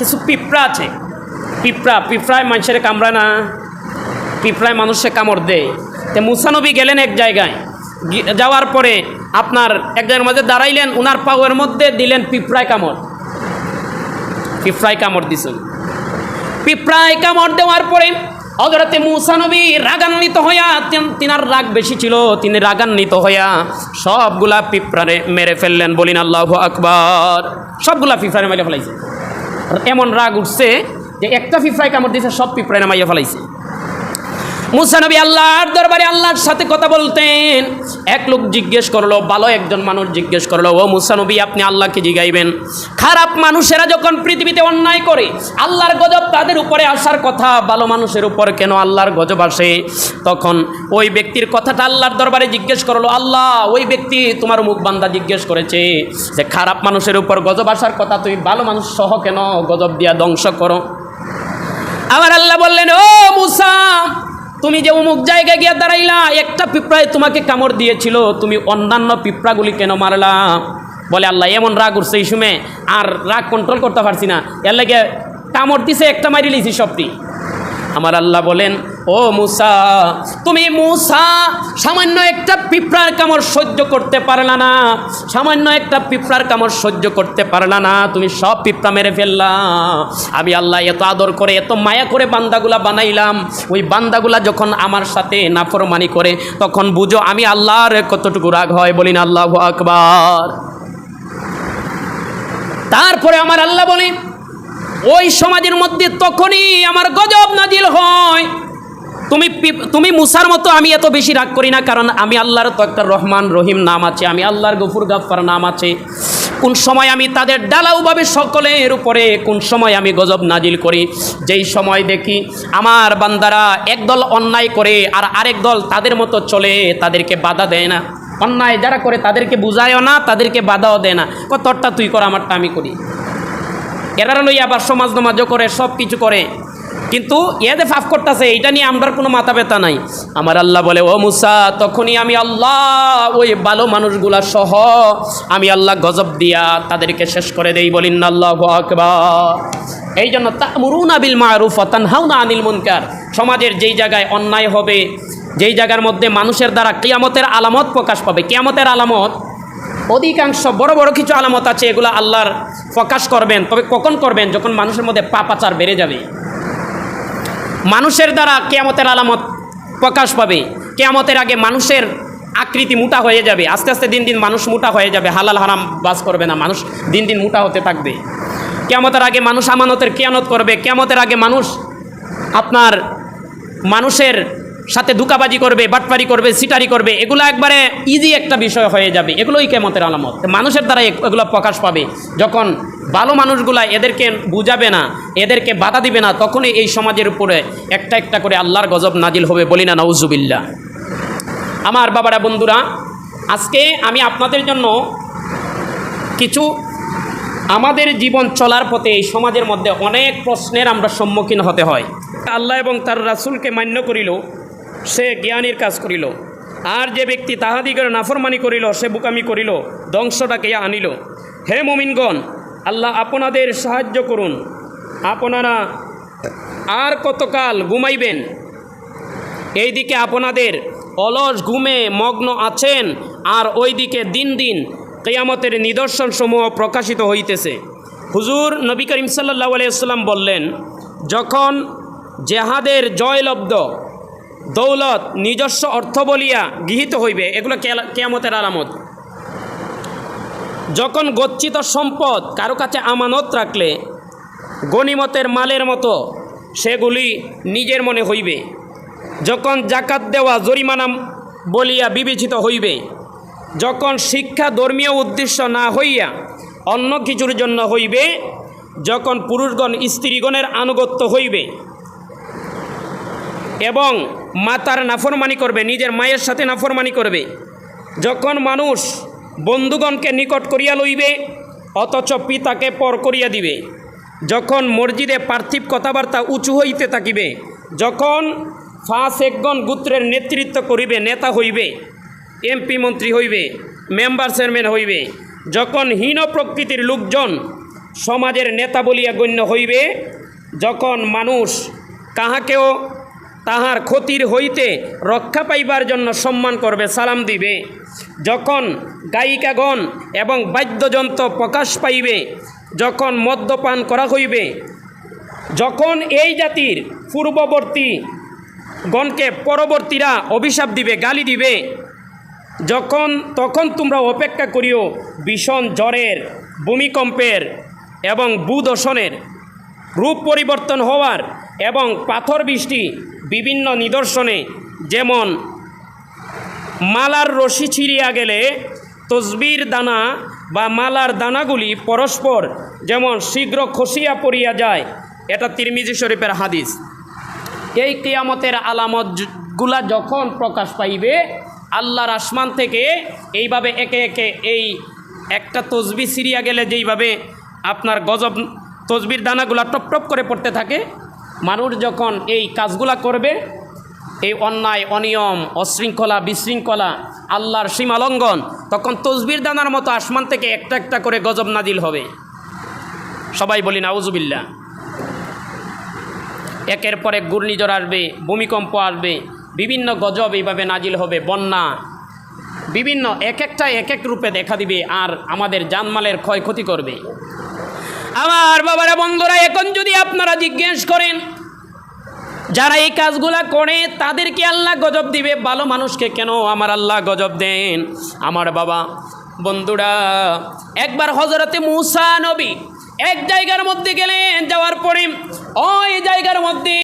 কিছু পিঁপড়া আছে। পিঁপড়া, পিঁপড়ায় মানুষের কামড়া না, পিঁপড়ায় মানুষে কামড় দেয়। তো মুসানবী গেলেন এক জায়গায়। যাওয়ার পরে আপনার এক জায়গার মধ্যে দাঁড়াইলেন, উনার পাওয়ের মধ্যে দিলেন পিঁপড়ায় কামড়। পিঁপড়ায় কামড় দিছেন। পিঁপড়ায় কামড় দেওয়ার পরে হজরতে মুসানবী রাগান্বিত হইয়া তিন- তিনার রাগ বেশি ছিল, তিনি রাগান্বিত হইয়া সবগুলা পিঁপড়ারে মেরে ফেললেন বলিন আল্লাহ আকবার। সবগুলা পিঁপড়ারে মেরে ফেলাইছে। এমন রাগ উঠছে যে একটা পিঁপড়ায় কামড় দিয়েছে, সব পিঁপড়ায় নামাইয়া ফেলাইছে। মুসানবী আল্লাহর দরবারে আল্লাহর সাথে কথা বলতেন। এক লোক জিজ্ঞেস করল, ভালো একজন মানুষ জিজ্ঞেস করল, ও মুসানবী আপনি আল্লাহকে জিগাইবেন? খারাপ মানুষেরা যখন পৃথিবীতে অন্যায় করে, আল্লাহর গজব তাদের উপরে আসার কথা, ভালো মানুষের উপর কেন আল্লাহর গজব আসে? তখন ওই ব্যক্তির কথাটা আল্লাহর দরবারে জিজ্ঞেস করল, আল্লাহ, ওই ব্যক্তি তোমার মুখ বান্দা জিজ্ঞেস করেছে যে খারাপ মানুষের উপর গজব আসার কথা, তুমি ভালো মানুষ সহ কেন গজব দিয়া ধ্বংস করো? আবার আল্লাহ বললেন, ও তুমি যে অমুক জায়গায় গিয়ে দাঁড়াইলা, একটা পিঁপড়ায় তোমাকে কামড় দিয়েছিল, তুমি অন্যান্য পিঁপড়াগুলি কেন মারলা? বলে আল্লাহ, এমন রাগ উঠছে এই সময়, আর রাগ কন্ট্রোল করতে পারছি না। এর লাগে কামড় দিছে, একটা মারি লিছি সবটি। আমার আল্লাহ বলেন ও মুসা, তুমি মুসা, সামান্য একটা পিঁপড়ার কামড় সহ্য করতে পারলা না। সামান্য একটা পিঁপড়ার কামড় সহ্য করতে পারলা না। তুমি সব পিঁপড়া মেরে ফেললা। আমি আল্লাহ এত আদর করে, এত মায়া করে বান্দাগুলা বানাইলাম। ওই বান্দাগুলা যখন আমার সাথে নাফরমানি করে, তখন বুঝো আমি আল্লাহর কতটুকু রাগ হয় বলিন আল্লাহ আকবার। তারপরে আমার আল্লাহ বলে, ওই সমাজের মধ্যে তখনই আমার গজব নাজিল হয়। তুমি তুমি মুসার মতো আমি এত বেশি রাগ করি না, কারণ আমি আল্লাহর তো একটা রহমান, রহিম নাম আছে, আমি আল্লাহর গফুর গাফার নাম আছে। কোন সময় আমি তাদের ডালাউভাবে সকলের উপরে, কোন সময় আমি গজব নাজিল করি। যেই সময় দেখি আমার বান্দারা একদল অন্যায় করে, আর আরেক দল তাদের মতো চলে, তাদেরকে বাধা দেয় না। অন্যায় যারা করে তাদেরকে বুঝায়ও না, তাদেরকে বাধাও দেয় না। কতটা তুই কর, আমারটা আমি করি। এরা লই আবার সমাজ নমাজও করে সব কিছু করে। কিন্তু এতে ফাফ করতেছে, এইটা নিয়ে আমার কোনো মাথা ব্যথা নাই। আমার আল্লাহ বলে, ও মুসা, তখনই আমি আল্লাহ, ওই ভালো মানুষগুলা সহ আমি আল্লাহ গজব দিয়া তাদেরকে শেষ করে দেই, বলিন না আল্লাহ আকবার। এই জন্য তামরুন আবিল মারুফ তানহাউনা আনিল মুনকার। সমাজের যেই জায়গায় অন্যায় হবে, যেই জায়গার মধ্যে মানুষের দ্বারা কিয়ামতের আলামত প্রকাশ পাবে, কিয়ামতের আলামত, অধিকাংশ বড় বড় কিছু আলামত আছে, এগুলো আল্লাহর প্রকাশ করবেন, তবে কখন করবেন? যখন মানুষের মধ্যে পাপাচার বেড়ে যাবে। মানুষের দ্বারা কেয়ামতের আলামত প্রকাশ পাবে। কেয়ামতের আগে মানুষের আকৃতি মোটা হয়ে যাবে। আস্তে আস্তে দিন দিন মানুষ মোটা হয়ে যাবে। হালাল হারাম বাস করবে না। মানুষ দিন দিন মোটা হতে থাকবে। কেয়ামতের আগে মানুষ আমানতের কেয়ানত করবে। কেয়ামতের আগে মানুষ আপনার মানুষের সাথে ধুকাবাজি করবে, বাটপারি করবে, সিটারি করবে, এগুলো একবারে ইজি একটা বিষয় হয়ে যাবে। এগুলোই কেমতের আলামত। মানুষের দ্বারা এগুলো প্রকাশ পাবে। যখন ভালো মানুষগুলা এদেরকে বুঝাবে না, এদেরকে বাধা দিবে না, তখনই এই সমাজের উপরে একটা একটা করে আল্লাহর গজব নাজিল হবে বলি না নউজুবিল্লা আমার বাবারা, বন্ধুরা, আজকে আমি আপনাদের জন্য কিছু আমাদের জীবন চলার পথে এই সমাজের মধ্যে অনেক প্রশ্নের আমরা সম্মুখীন হতে হয়। আল্লাহ এবং তার রাসুলকে মান্য করিল সে জ্ঞানীর কাজ করিল। আর যে ব্যক্তি তাহাদিগের নাফরমানি করিল, সে বুকামি করিল, ধ্বংসটাকে আনিল। হে মুমিনগণ, আল্লাহ আপনাদের সাহায্য করুন। আপনারা আর কতকাল ঘুমাইবেন? এইদিকে আপনাদের অলস ঘুমে মগ্ন আছেন, আর ওইদিকে দিন দিন কেয়ামতের নিদর্শনসমূহ প্রকাশিত হইতেছে। হুজুর নবী করিম সাল্লাহ আলাইসাল্লাম বললেন, যখন জেহাদের জয়লব্ধ দৌলত, নিজস্ব অর্থ বলিয়া গৃহীত হইবে। এগুলো কেয়ামতের আলামত। যখন গচ্ছিত সম্পদ কারও কাছে আমানত রাখলে গনিমতের মালের মতো সেগুলি নিজের মনে হইবে। যখন জাকাত দেওয়া জরিমানা বলিয়া বিবেচিত হইবে, যখন শিক্ষা ধর্মীয় উদ্দেশ্য না হইয়া অন্য কিছুর জন্য হইবে, যখন পুরুষগণ স্ত্রীগণের আনুগত্য হইবে এবং মাতার নাফরমানি করবে, নিজের মায়ের সাথে নাফরমানি করবে। যখন মানুষ বন্ধুগণকে নিকট করিয়া লইবে, অথচ পিতাকে পর করিয়া দিবে, যখন মসজিদে পার্থিব কথাবার্তা উঁচু হইতে থাকিবে, যখন ফাঁস একগণ গোত্রের নেতৃত্ব করিবে, নেতা হইবে, এমপি মন্ত্রী হইবে, মেম্বার চেয়ারম্যান হইবে, যখন হীন প্রকৃতির লোকজন সমাজের নেতা বলিয়া গণ্য হইবে, যখন মানুষ কাহাকেও তাহার ক্ষতির হইতে রক্ষা পাইবার জন্য সম্মান করবে, সালাম দিবে। যখন গায়িকাগণ এবং বাদ্যযন্ত্র প্রকাশ পাইবে, যখন মদ্যপান করা হইবে, যখন এই জাতির পূর্ববর্তী গণকে পরবর্তীরা অভিশাপ দিবে, গালি দিবে, যখন, তখন তোমরা অপেক্ষা করিও ভীষণ জ্বরের, ভূমিকম্পের এবং ভূদর্শনের রূপ পরিবর্তন হওয়ার এবং পাথর বৃষ্টি বিভিন্ন নিদর্শনে, যেমন মালার রশি ছিঁড়িয়া গেলে তসবির দানা বা মালার দানাগুলি পরস্পর যেমন শীঘ্র খসিয়া পড়িয়া যায়। এটা তিরমিজি শরীফের হাদিস। এই কিয়ামতের আলামতগুলা যখন প্রকাশ পাইবে, আল্লাহর আসমান থেকে এইভাবে একে একে এই একটা তসবি সিরিয়া গেলে যেইভাবে আপনার গজব, তসবির দানাগুলা টপ টপ করে পড়তে থাকে মানুষ যখন এই কাজগুলা করবে, এই অন্যায়, অনিয়ম, অশৃঙ্খলা, বিশৃঙ্খলা, আল্লাহর সীমালঙ্ঘন তখন তসবির দানার মতো আসমান থেকে একটা একটা করে গজব নাজিল হবে। সবাই বলি নাউজুবিল্লা একের পর এক ঘূর্ণিঝড় আসবে, ভূমিকম্প আসবে, বিভিন্ন গজব এইভাবে নাজিল হবে, বন্যা। বিভিন্ন এক একটা এক এক রূপে দেখা দিবে, আর আমাদের জানমালের ক্ষয়ক্ষতি করবে। আমার বাবারা, বন্ধুরা, এখন যদি আপনারা জিজ্ঞেস করেন, যারা এই কাজগুলা করে, তাদেরকে আল্লাহ গজব দিবে। ভালো মানুষকে কেন আমার আল্লাহ গজব দেন? আমার বাবা, বন্ধুরা, একবার হজরতে মুসা নবী এক জায়গার মধ্যে গেলেন, যাওয়ার পরে ওই জায়গার মধ্যে